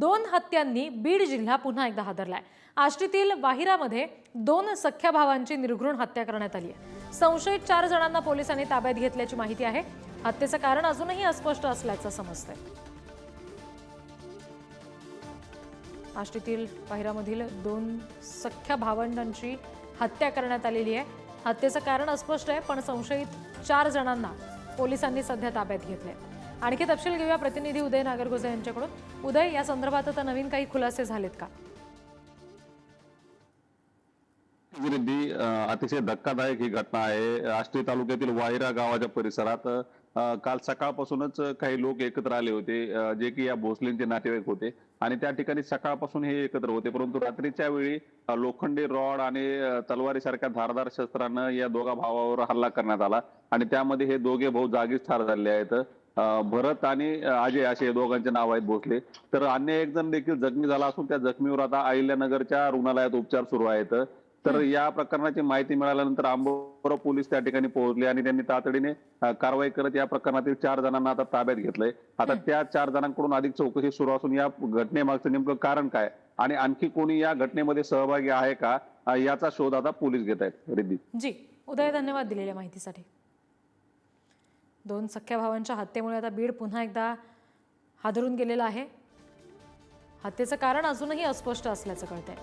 दोन हत्यांनी बीड जिल्हा पुन्हा एकदा हादरलाय. आष्टीतील वाहिरामध्ये दोन सख्या भावांची निर्घृण हत्या करण्यात आली आहे. संशयित चार जणांना पोलिसांनी ताब्यात घेतल्याची माहिती आहे. हत्येचं कारण अजूनही अस्पष्ट असल्याचं समजतंय. आष्टीतील वाहिरामधील दोन सख्या भावंडांची हत्या करण्यात आलेली आहे. हत्येचं कारण अस्पष्ट आहे पण संशयित चार जणांना पोलिसांनी सध्या ताब्यात घेतले आणखी तपशील घेऊया प्रतिनिधी उदय नागरगोजे यांच्याकडून. उदय या संदर्भात आता नवीन काही खुलासे झालेत का? विरुद्धी अतिशय धक्कादायक ही घटना आहे. आष्टी तालुक्यातील वायरा गावाच्या परिसरात काल सकाळपासूनच काही लोक एकत्र आले होते जे की या भोसलेंचे नातेवाईक होते आणि त्या ठिकाणी सकाळपासून हे एकत्र होते. परंतु रात्रीच्या वेळी लोखंडी रॉड आणि अ, तलवारीसारख्या धारदार शस्त्रानं या दोघा भावावर हल्ला करण्यात आला आणि त्यामध्ये हे दोघे भाऊ जागीच ठार झाले आहेत. भरत आणि अजय असे दोघांचे नाव आहेत भोसले. तर अन्य एक जण देखील जखमी झाला असून त्या जखमीवर आता अहिल्यानगरच्या रुग्णालयात उपचार सुरू आहेत. तर या प्रकरणाची माहिती मिळाल्यानंतर आंबोरा पोलीस त्या ठिकाणी पोहोचले आणि त्यांनी तातडीने कारवाई करत या प्रकरणातील चार जणांना आता ताब्यात घेतलंय. आता त्या चार जणांकडून अधिक चौकशी सुरू असून या घटनेमागचं नेमकं कारण काय आणि आणखी कोणी या घटनेमध्ये सहभागी आहे का याचा शोध आता पोलीस घेत आहेत. रिद्धी. जी उदय धन्यवाद दिलेल्या माहितीसाठी. दोन सख्या भावांच्या हत्येमुळे आता बीड पुन्हा एकदा हादरून गेलेलं आहे हत्येचं कारण अजूनही अस्पष्ट असल्याचं कळतंय